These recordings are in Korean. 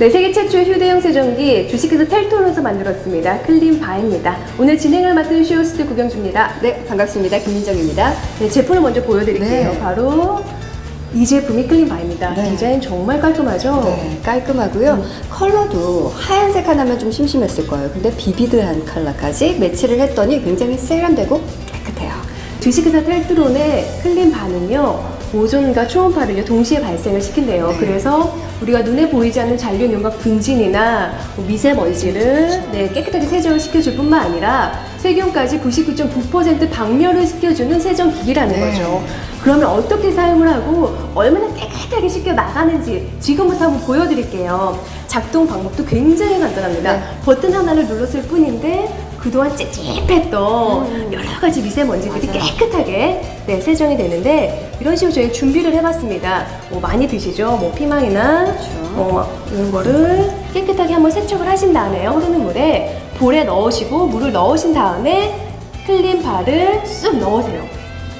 네, 세계 최초의 휴대용 세정기 주식회사 텔토로에서 만들었습니다. 클린바입니다. 오늘 진행을 맡은 쇼호스트 구경주입니다. 네, 반갑습니다. 김민정입니다. 네, 제품을 먼저 보여드릴게요. 네. 바로 이 제품이 클린바입니다. 네. 디자인 정말 깔끔하죠? 네, 깔끔하고요. 음. 컬러도 하얀색 하나면 좀 심심했을 거예요. 근데 비비드한 컬러까지 매치를 했더니 굉장히 세련되고 깨끗해요. 주식회사 텔트론의 클린바는요 오존과 초음파를요 동시에 발생을 시킨대요. 네. 그래서 우리가 눈에 보이지 않는 잔류 윤곽 분진이나 뭐 미세먼지를. 네, 깨끗하게 세정을 시켜줄 뿐만 아니라 세균까지 99.9% 박멸을 시켜주는 세정 기기라는 네. 거죠. 그러면 어떻게 사용을 하고 얼마나 깨끗하게 씻겨 나가는지 지금부터 한번 보여드릴게요. 작동 방법도 굉장히 간단합니다. 네. 버튼 하나를 눌렀을 뿐인데 그동안 찝찝했던 음. 여러 가지 미세먼지들이 맞아요. 깨끗하게 네, 세정이 되는데 이런 식으로 저희 준비를 해봤습니다. 뭐 많이 드시죠? 뭐 피망이나 그렇죠. 뭐 이런 거를 깨끗하게 한번 세척을 하신 다음에요. 흐르는 물에 볼에 넣으시고 물을 넣으신 다음에 클린 발을 쑥 넣으세요.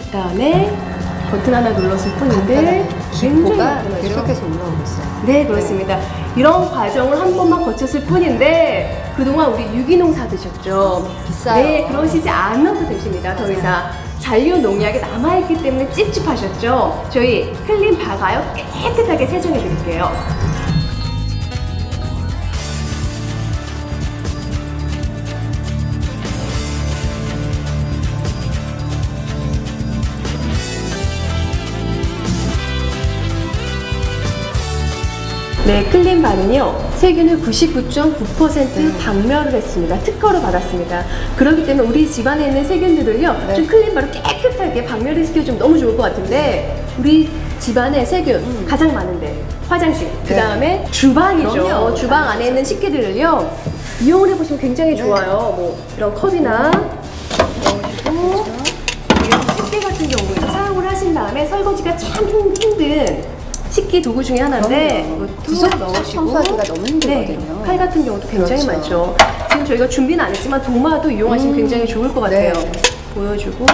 그 다음에 버튼 하나 눌렀을 뿐인데 기포가? 계속해서 올라오고 있어요. 네, 그렇습니다. 이런 과정을 한 번만 거쳤을 뿐인데 그동안 우리 유기농 사드셨죠? 비싸요. 네, 그러시지 않아도 되십니다. 더 이상 잔류 농약이 남아있기 때문에 찝찝하셨죠? 저희 클린 바가요 깨끗하게 세정해 드릴게요. 네, 클린 바는요, 세균을 99.9% 박멸을 했습니다. 특허를 받았습니다. 그렇기 때문에 우리 집안에 있는 세균들을요, 네. 좀 클린 바로 깨끗하게 박멸을 시켜주면 너무 좋을 것 같은데, 우리 집안에 세균 가장 많은데, 화장실, 그 다음에 주방이죠. 음. 네. 그럼요. 주방 안에 있는 식기들을요, 이용을 해보시면 굉장히 네. 좋아요. 뭐, 이런 컵이나, 넣으시고, 이런 집게 같은 경우에 사용을 하신 다음에 설거지가 참 힘- 힘든 식기 도구 중에 하나인데. 이것도 구석구석 넣으시고 청소하기가 너무 힘들거든요. 네, 칼 같은 경우도 굉장히 그렇죠. 많죠. 지금 저희가 준비는 안 했지만 도마도 이용하시면 음, 굉장히 좋을 것 같아요. 네. 보여주고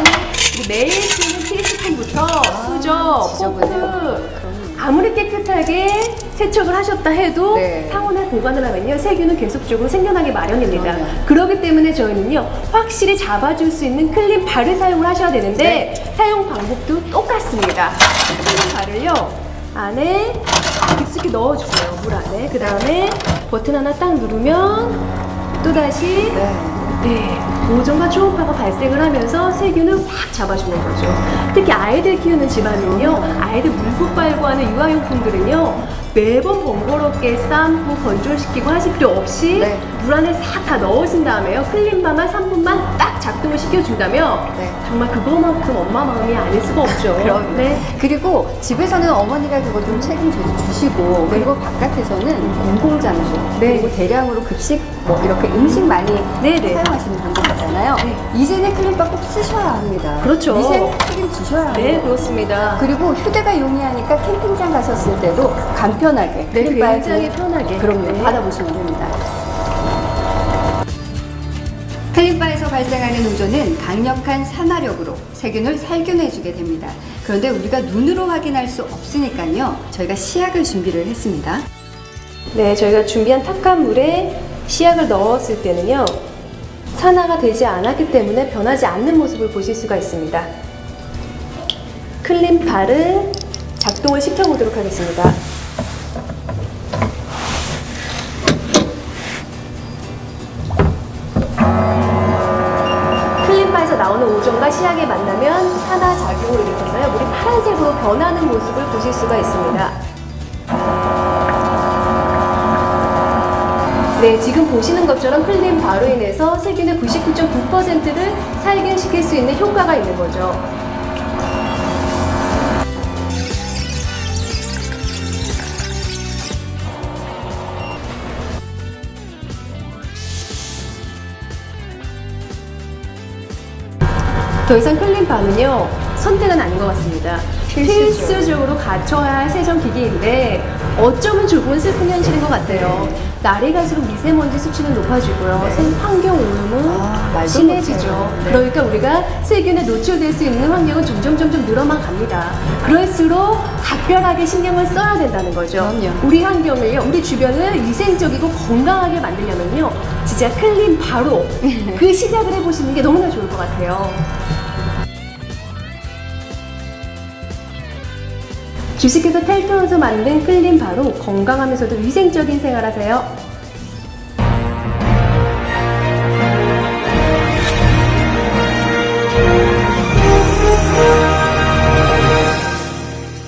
매일 쓰는 티스푼부터 수저, 아, 지저분해요. 포크. 아무리 깨끗하게 세척을 하셨다 해도 네. 상온에 보관을 하면요 세균은 계속적으로 생겨나기 마련입니다. 그럼요. 그렇기 때문에 저희는요 확실히 잡아줄 수 있는 클린 발을 사용을 하셔야 되는데 네. 사용 방법도 똑같습니다. 클린 발을요 안에 깊숙이 넣어주세요 물 안에 그 다음에 버튼 하나 딱 누르면 또 다시 네. 네, 오존과 초음파가 발생을 하면서 세균을 확 잡아주는 거죠. 특히 아이들 키우는 집안은요, 아이들 물고 빨고 하는 유아용품들은요, 매번 번거롭게 삶고 건조시키고 하실 필요 없이 네. 물 안에 싹 다 넣으신 다음에요, 클린바만 3분만 딱 작동을 시켜준다면 네. 정말 그거만큼 엄마 마음이 아닐 수가 없죠. 그럼요. 네. 그리고 집에서는 어머니가 그거 좀 책임져 주시고 그리고 바깥에서는 공공장소 네. 그리고 대량으로 급식 뭐 이렇게 음식 많이 네네. 사용하시는 분들 있잖아요. 네. 이제는 클린바 꼭 쓰셔야 합니다. 그렇죠. 위생 책임지셔야 네, 해요. 그렇습니다. 그리고 휴대가 용이하니까 캠핑장 가셨을 때도 간편 하게 네, 굉장히 그- 편하게. 그럼요 네. 받아보시면 됩니다. 클린바에서 발생하는 오존은 강력한 산화력으로 세균을 살균해주게 됩니다. 그런데 우리가 눈으로 확인할 수 없으니까요. 저희가 시약을 준비를 했습니다. 네, 저희가 준비한 탁한 물에 시약을 넣었을 때는요, 산화가 되지 않았기 때문에 변하지 않는 모습을 보실 수가 있습니다. 클린 발을 작동을 시켜보도록 하겠습니다. 나오는 오존과 시약이 만나면 산화 작용을 일으켜서요, 물이 파란색으로 변하는 모습을 보실 수가 있습니다. 네, 지금 보시는 것처럼 클린 바로 인해서 세균의 99.9%를 살균시킬 수 있는 효과가 있는 거죠. 더 이상 클린 바는요, 선택은 아닌 것 같습니다. 필수죠. 필수적으로 갖춰야 할 세정기기인데 어쩌면 조금은 슬픈 현실인 것 같아요. 날이 갈수록 미세먼지 수치는 높아지고요. 네. 생- 환경 오염은 아, 말도 심해지죠. 못해요. 네. 그러니까 우리가 세균에 노출될 수 있는 환경은 점점 점점 늘어만 갑니다. 그럴수록 각별하게 신경을 써야 된다는 거죠. 그럼요. 우리 환경을요, 우리 주변을 위생적이고 건강하게 만들려면요, 진짜 클린 바로 그 시작을 해보시는 게 너무나 좋을 것 같아요. 주식회사 텔토에서 만든 클린 바로 건강하면서도 위생적인 생활하세요.